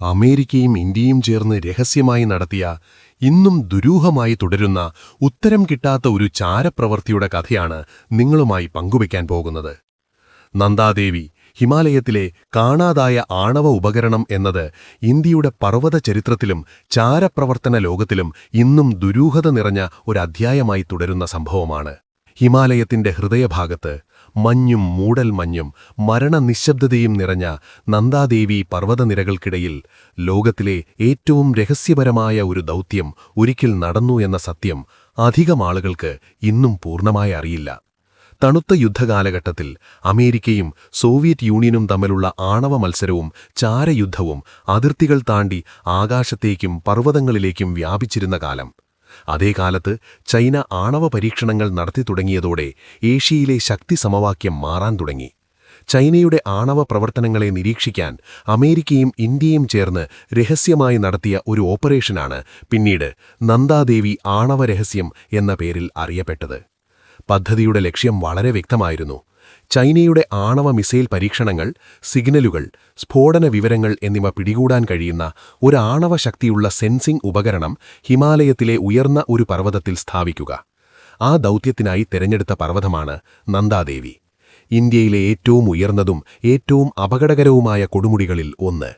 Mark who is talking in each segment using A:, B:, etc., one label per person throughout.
A: അമേരിക്കയും ഇന്ത്യയും ചേർന്ന് രഹസ്യമായി നടത്തിയ ഇന്നും ദുരൂഹമായി തുടരുന്ന ഉത്തരം കിട്ടാത്ത ഒരു ചാരപ്രവൃത്തിയുടെ കഥയാണ് നിങ്ങളുമായി പങ്കുവയ്ക്കാൻ പോകുന്നത്. നന്ദാദേവി ഹിമാലയത്തിലെ കാണാതായ ആണവ ഉപകരണം എന്നത് ഇന്ത്യയുടെ പർവത ചരിത്രത്തിലും ചാരപ്രവർത്തന ലോകത്തിലും ഇന്നും ദുരൂഹത നിറഞ്ഞ ഒരു അധ്യായമായി തുടരുന്ന സംഭവമാണ്. ഹിമാലയത്തിന്റെ ഹൃദയഭാഗത്ത് മഞ്ഞും മൂടൽമഞ്ഞും മരണനിശബ്ദതയും നിറഞ്ഞ നന്ദാദേവി പർവതനിരകൾക്കിടയിൽ ലോകത്തിലെ ഏറ്റവും രഹസ്യപരമായ ഒരു ദൗത്യം ഒരിക്കൽ നടന്നു എന്ന സത്യം അധികം ആളുകൾക്ക് ഇന്നും പൂർണമായി അറിയില്ല. തണുത്ത യുദ്ധകാലഘട്ടത്തിൽ അമേരിക്കയും സോവിയറ്റ് യൂണിയനും തമ്മിലുള്ള ആണവ മത്സരവും ചാരയുദ്ധവും അതിർത്തികൾ താണ്ടി ആകാശത്തേക്കും പർവതങ്ങളിലേക്കും വ്യാപിച്ചിരുന്ന കാലം. അതേ കാലത്ത് ചൈന ആണവ പരീക്ഷണങ്ങൾ നടത്തി തുടങ്ങിയതോടെ ഏഷ്യയിലെ ശക്തി സമവാക്യം മാറാൻ തുടങ്ങി. ചൈനയുടെ ആണവ പ്രവർത്തനങ്ങളെ നിരീക്ഷിക്കാൻ അമേരിക്കയും ഇന്ത്യയും ചേർന്ന് രഹസ്യമായി നടത്തിയ ഒരു ഓപ്പറേഷനാണ് പിന്നീട് നന്ദാദേവി ആണവ രഹസ്യം എന്ന പേരിൽ അറിയപ്പെട്ടത്. പദ്ധതിയുടെ ലക്ഷ്യം വളരെ വ്യക്തമായിരുന്നു. ചൈനയുടെ ആണവ മിസൈൽ പരീക്ഷണങ്ങൾ സിഗ്നലുകൾ സ്ഫോടന വിവരങ്ങൾ എന്നിവ പിടികൂടാൻ കഴിയുന്ന ഒരു ആണവ ശക്തിയുള്ള സെൻസിംഗ് ഉപകരണം ഹിമാലയത്തിലെ ഉയർന്ന ഒരു പർവതത്തിൽ സ്ഥാപിക്കുക. ആ ദൗത്യത്തിനായി തിരഞ്ഞെടുത്ത പർവതമാണ് നന്ദാദേവി. ഇന്ത്യയിലെ ഏറ്റവും ഉയർന്നതും ഏറ്റവും അപകടകരവുമായ കൊടുമുടികളിൽ ഒന്ന്.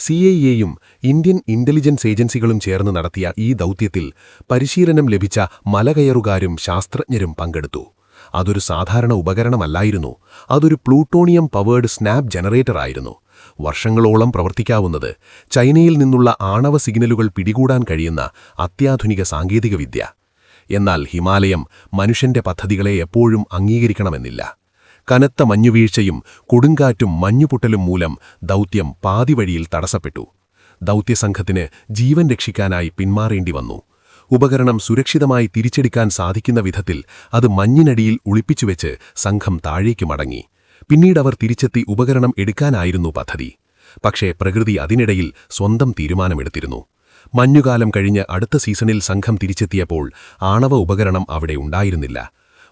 A: സി ഐ എയും ഇന്ത്യൻ ഇന്റലിജൻസ് ഏജൻസികളും ചേർന്ന് നടത്തിയ ഈ ദൗത്യത്തിൽ പരിശീലനം ലഭിച്ച മലകയറുകാരും ശാസ്ത്രജ്ഞരും പങ്കെടുത്തു. അതൊരു സാധാരണ ഉപകരണമല്ലായിരുന്നു. അതൊരു പ്ലൂട്ടോണിയം പവേർഡ് സ്നാപ്പ് ജനറേറ്ററായിരുന്നു. വർഷങ്ങളോളം പ്രവർത്തിക്കാവുന്നത് ചൈനയിൽ നിന്നുള്ള ആണവ സിഗ്നലുകൾ പിടികൂടാൻ കഴിയുന്ന അത്യാധുനിക സാങ്കേതികവിദ്യ. എന്നാൽ ഹിമാലയം മനുഷ്യന്റെ പദ്ധതികളെ എപ്പോഴും അംഗീകരിക്കണമെന്നില്ല. കനത്ത മഞ്ഞുവീഴ്ചയും കൊടുങ്കാറ്റും മഞ്ഞുപൊട്ടലും മൂലം ദൗത്യം പാതിവഴിയിൽ തടസ്സപ്പെട്ടു. ദൗത്യസംഘത്തിന് ജീവൻ രക്ഷിക്കാനായി പിന്മാറേണ്ടി വന്നു ഉപകരണം സുരക്ഷിതമായി തിരിച്ചെടുക്കാൻ സാധിക്കുന്ന വിധത്തിൽ അത് മഞ്ഞിനടിയിൽ ഒളിപ്പിച്ചുവെച്ച് സംഘം താഴേക്ക് മടങ്ങി. പിന്നീട് അവർ തിരിച്ചെത്തി ഉപകരണം എടുക്കാനായിരുന്നു പദ്ധതി. പക്ഷേ പ്രകൃതി അതിനിടയിൽ സ്വന്തം തീരുമാനമെടുത്തിരുന്നു. മഞ്ഞുകാലം കഴിഞ്ഞ് അടുത്ത സീസണിൽ സംഘം തിരിച്ചെത്തിയപ്പോൾ ആണവ ഉപകരണം അവിടെ ഉണ്ടായിരുന്നില്ല.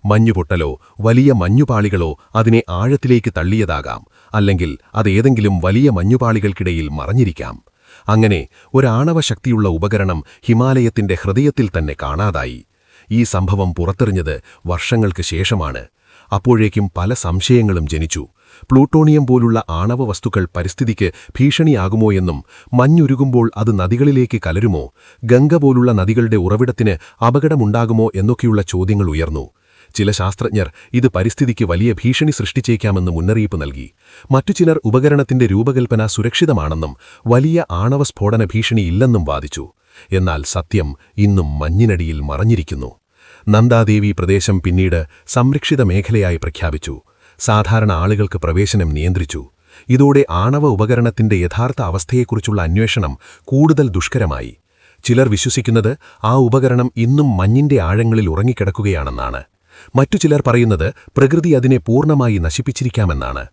A: മഞ്ഞുപൊട്ടലോ വലിയ മഞ്ഞുപാളികളോ അതിനെ ആഴത്തിലേക്ക് തള്ളിയതാകാം. അല്ലെങ്കിൽ അതേതെങ്കിലും വലിയ മഞ്ഞുപാളികൾക്കിടയിൽ മറഞ്ഞിരിക്കാം. അങ്ങനെ ഒരാണവ ശക്തിയുള്ള ഉപകരണം ഹിമാലയത്തിന്റെ ഹൃദയത്തിൽ തന്നെ കാണാതായി. ഈ സംഭവം പുറത്തെറിഞ്ഞത് വർഷങ്ങൾക്ക് ശേഷമാണ്. അപ്പോഴേക്കും പല സംശയങ്ങളും ജനിച്ചു. പ്ലൂട്ടോണിയം പോലുള്ള ആണവ വസ്തുക്കൾ പരിസ്ഥിതിക്ക് ഭീഷണിയാകുമോ എന്നും മഞ്ഞുരുകുമ്പോൾ അത് നദികളിലേക്ക് കലരുമോ? ഗംഗ പോലുള്ള നദികളുടെ ഉറവിടത്തിന് അപകടമുണ്ടാകുമോ എന്നൊക്കെയുള്ള ചോദ്യങ്ങൾ ഉയർന്നു. ചില ശാസ്ത്രജ്ഞർ ഇത് പരിസ്ഥിതിക്ക് വലിയ ഭീഷണി സൃഷ്ടിച്ചേക്കാമെന്ന് മുന്നറിയിപ്പ് നൽകി. മറ്റു ചിലർ ഉപകരണത്തിന്റെ രൂപകൽപ്പന സുരക്ഷിതമാണെന്നും വലിയ ആണവ സ്ഫോടന ഭീഷണിയില്ലെന്നും വാദിച്ചു. എന്നാൽ സത്യം ഇന്നും മഞ്ഞിനടിയിൽ മറഞ്ഞിരിക്കുന്നു. നന്ദാദേവി പ്രദേശം പിന്നീട് സംരക്ഷിത മേഖലയായി പ്രഖ്യാപിച്ചു. സാധാരണ ആളുകൾക്ക് പ്രവേശനം നിയന്ത്രിച്ചു. ഇതോടെ ആണവ ഉപകരണത്തിന്റെ യഥാർത്ഥ അവസ്ഥയെക്കുറിച്ചുള്ള അന്വേഷണം കൂടുതൽ ദുഷ്കരമായി. ചിലർ വിശ്വസിക്കുന്നത് ആ ഉപകരണം ഇന്നും മഞ്ഞിന്റെ ആഴങ്ങളിൽ ഉറങ്ങിക്കിടക്കുകയാണെന്നാണ്. മറ്റു ചിലർ പറയുന്നത് പ്രകൃതി അതിനെ പൂർണമായി നശിപ്പിച്ചിരിക്കാമെന്നാണ്.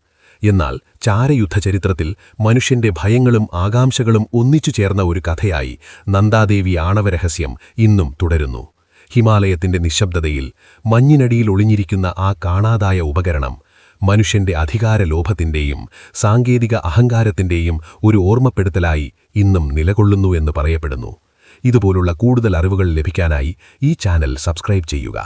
A: എന്നാൽ ചാരയുദ്ധ ചരിത്രത്തിൽ മനുഷ്യന്റെ ഭയങ്ങളും ആകാംക്ഷകളും ഒന്നിച്ചു ചേർന്ന ഒരു കഥയായി നന്ദാദേവി ആണവരഹസ്യം ഇന്നും തുടരുന്നു. ഹിമാലയത്തിന്റെ നിശബ്ദതയിൽ മഞ്ഞിനടിയിൽ ഒളിഞ്ഞിരിക്കുന്ന ആ കാണാതായ ഉപകരണം മനുഷ്യന്റെ അധികാരലോഭത്തിന്റെയും സാങ്കേതിക അഹങ്കാരത്തിന്റെയും ഒരു ഓർമ്മപ്പെടുത്തലായി ഇന്നും നിലകൊള്ളുന്നു എന്ന് പറയപ്പെടുന്നു. ഇതുപോലുള്ള കൂടുതൽ അറിവുകൾ ലഭിക്കാനായി ഈ ചാനൽ സബ്സ്ക്രൈബ് ചെയ്യുക.